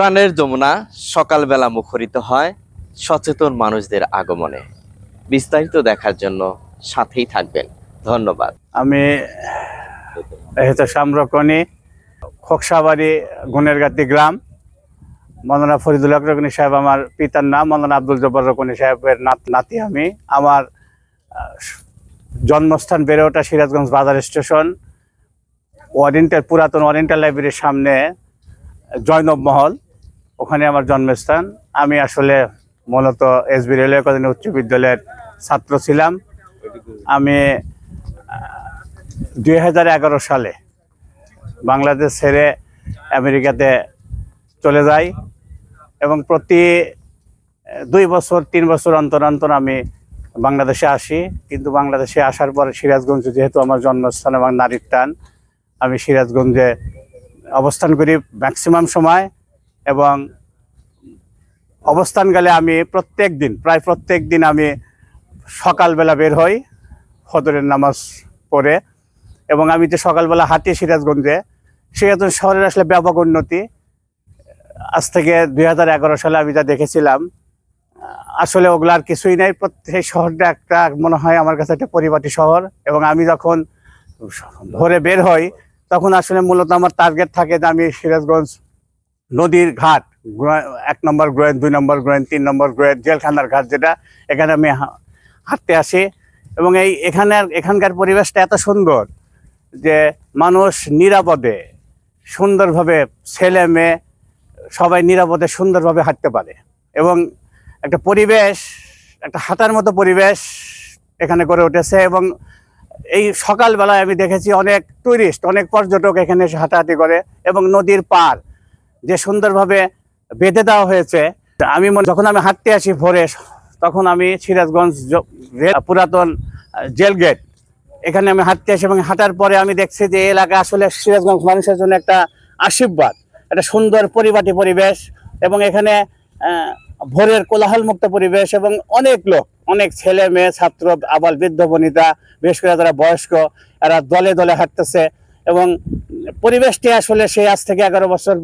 প্রাণের যমুনা সকালবেলা মুখরিত হয় সচেতন মানুষদের আগমনে। বিস্তারিত দেখার জন্য সাথেই থাকবেন। ধন্যবাদ। আমি হচ্ছে সামরকনি খোকসাবাড়ি, গুনেরগাতি গ্রাম। মৌলানা ফরিদুল রকনি সাহেব আমার পিতার নাম, মৌলানা আব্দুল জব্বার রকনি সাহেবের নাতি আমি। আমার জন্মস্থান বেড়ে ওঠা সিরাজগঞ্জ বাজার স্টেশন। ওয়ারেন্টাল পুরাতন ওয়ারেন্টাল লাইব্রেরির সামনে জয়নব মহল। ওখানে আমার জন্মস্থান। আমি আসলে মূলত এসবি রেলওয়ে কলেজ উচ্চ বিদ্যালয়ের ছাত্র ছিলাম। আমি দুই হাজার এগারো সালে বাংলাদেশ ছেড়ে আমেরিকাতে চলে যাই এবং প্রতি দুই বছর, তিন বছর অন্তর অন্তর আমি বাংলাদেশে আসি। কিন্তু বাংলাদেশে আসার পরে সিরাজগঞ্জ যেহেতু আমার জন্মস্থান এবং নারীর টান, আমি সিরাজগঞ্জে অবস্থান করি ম্যাক্সিমাম সময়। এবং অবস্থান গেলে আমি প্রত্যেক দিন, প্রায় প্রত্যেক দিন আমি সকালবেলা বের হই ফদরের নামাজ পড়ে। এবং আমি যে সকালবেলা হাঁটি সিরাজগঞ্জে, সিরাজগঞ্জ শহরের আসলে ব্যাপক উন্নতি। আজ থেকে দু হাজার এগারো সালে আমি যা দেখেছিলাম, আসলে ওগুলো আর কিছুই নাই। প্রত্যেক শহরটা একটা, মনে হয় আমার কাছে একটা পরিপাটি শহর। এবং আমি যখন ভোরে বের হই, তখন আসলে মূলত আমার টার্গেট থাকে যে আমি সিরাজগঞ্জ নদীর ঘাট এক নম্বর গ্রোয়েন দুই নম্বর গ্রোয়েন তিন নম্বর গ্রোয়েন জেলখানার ঘাট যেটা, এখানে আমি হাঁটতে আসি। এবং এই এখানের এখানকার পরিবেশটা এত সুন্দর যে মানুষ নিরাপদে সুন্দরভাবে ছেলে মেয়ে সবাই নিরাপদে সুন্দরভাবে হাঁটতে পারে। এবং একটা পরিবেশ, একটা হাঁটার মতো পরিবেশ এখানে গড়ে উঠেছে এবং এই সকালবেলায় আমি দেখেছি অনেক টুরিস্ট অনেক পর্যটক এখানে এসে হাঁটাহাঁটি করে এবং নদীর পার যে সুন্দরভাবে বেঁধে দেওয়া হয়েছে, আমি যখন আমি হাঁটতে আসি ভোরে, তখন আমি সিরাজগঞ্জ পুরাতন জেল গেট। এখানে আমি হাঁটতে আসি এবং হাঁটার পরে আমি দেখছি যে এলাকা আসলে সিরাজগঞ্জ মানুষের জন্য একটা আশীর্বাদ, একটা সুন্দর পরিপাটি পরিবেশ এবং এখানে ভোরের কোলাহল মুক্ত পরিবেশ এবং অনেক লোক, অনেক ছেলে মেয়ে, ছাত্র আবার বৃদ্ধ, বনিতা, বিশেষ করে যারা বয়স্ক, এরা দলে দলে হাঁটতেছে এবং পরিবেশটি আসলে সেই আজ থেকে এগারো বছর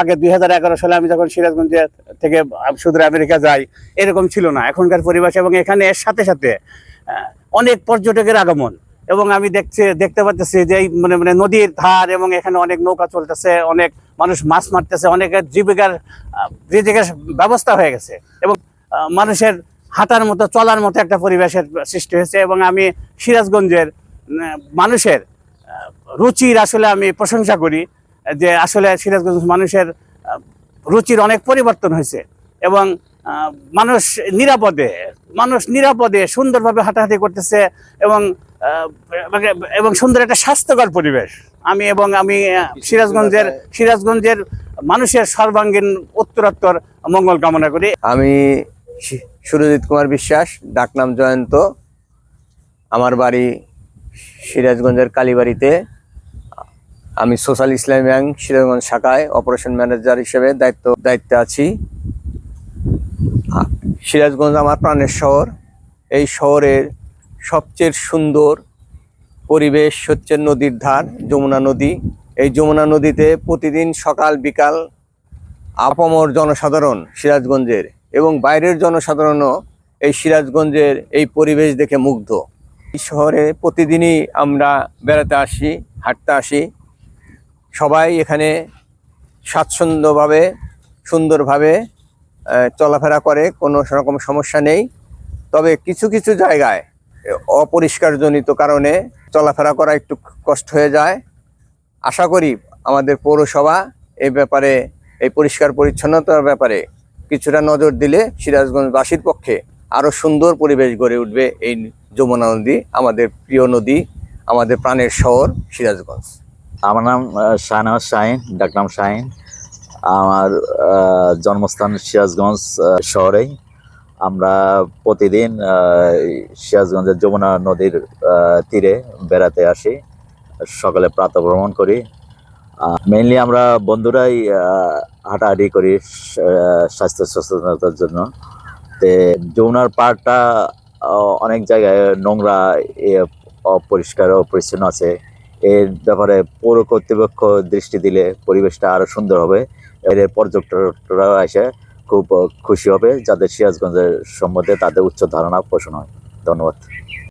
আগে দু হাজার এগারো সালে আমি যখন সিরাজগঞ্জে থেকে সুদূর আমেরিকা যাই, এরকম ছিল না। এখনকার পরিবেশ এবং এখানে এর সাথে সাথে অনেক পর্যটকের আগমন এবং আমি দেখছি, দেখতে পাচ্ছি যে মানে মানে নদীর ধার এবং এখানে অনেক নৌকা চলতেছে, অনেক মানুষ মাছ মারতেছে, অনেকের জীবিকার জীবিকার ব্যবস্থা হয়ে গেছে এবং মানুষের হাঁটার মতো, চলার মতো একটা পরিবেশের সৃষ্টি হয়েছে এবং আমি সিরাজগঞ্জের মানুষের রুচির আসলে আমি প্রশংসা করি, যে আসলে সিরাজগঞ্জ মানুষের রুচির অনেক পরিবর্তন হয়েছে এবং মানুষ নিরাপদে মানুষ নিরাপদে সুন্দরভাবে হাঁটাহাঁটি করতেছে এবং এবং সুন্দর একটা স্বাস্থ্যকর পরিবেশ। আমি এবং আমি সিরাজগঞ্জের সিরাজগঞ্জের মানুষের সর্বাঙ্গীন উত্তরোত্তর মঙ্গল কামনা করি। আমি সুরজিৎ কুমার বিশ্বাস, ডাকনাম জয়ন্ত। আমার বাড়ি সিরাজগঞ্জের কালীবাড়িতে। আমি সোশ্যাল ইসলাম ব্যাংক, সিরাজগঞ্জ শাখায় অপারেশন ম্যানেজার হিসেবে দায়িত্ব, দায়িত্বে আছি। সিরাজগঞ্জ আমার প্রাণের শহর। এই শহরের সবচেয়ে সুন্দর পরিবেশ হচ্ছে নদীর ধার, যমুনা নদী। এই যমুনা নদীতে প্রতিদিন সকাল, বিকাল আপামর জনসাধারণ সিরাজগঞ্জের এবং বাইরের জনসাধারণও এই সিরাজগঞ্জের এই পরিবেশ দেখে মুগ্ধ। এই শহরে প্রতিদিনই আমরা বেড়াতে আসি, হাঁটতে আসি। সবাই এখানে স্বাচ্ছন্দ্যভাবে, সুন্দরভাবে চলাফেরা করে, কোনো রকম সমস্যা নেই। তবে কিছু কিছু জায়গায় অপরিষ্কারজনিত কারণে চলাফেরা করা একটু কষ্ট হয়ে যায়। আশা করি আমাদের পৌরসভা এই ব্যাপারে, এই পরিষ্কার পরিচ্ছন্নতার ব্যাপারে কিছুটা নজর দিলে সিরাজগঞ্জবাসীর পক্ষে আরও সুন্দর পরিবেশ গড়ে উঠবে এই যমুনা নদী, আমাদের প্রিয় নদী, আমাদের প্রাণের শহর সিরাজগঞ্জ। আমার নাম আহ, শাহনওয়াজ শাহিন ডাকনাম শাহিন। আমার জন্মস্থান সিরাজগঞ্জ শহরেই। আমরা প্রতিদিন সিরাজগঞ্জের যমুনা নদীর তীরে বেড়াতে আসি। সকালে প্রাতঃভ্রমণ করি। মেইনলি আমরা বন্ধুরাই হাঁটাহাঁটি করি স্বাস্থ্য সচেতনতার জন্য। তে যমুনার আহ, অনেক জায়গায় নোংরা এ, অপরিষ্কার অপরিচ্ছন্ন আছে। এর ব্যাপারে পৌর কর্তৃপক্ষ দৃষ্টি দিলে পরিবেশটা আরও সুন্দর হবে। এর পর্যটকরা এসে খুব খুশি হবে। যাদের সিরাজগঞ্জের সম্বন্ধে তাদের উচ্চ ধারণা পোষণ হয়। ধন্যবাদ।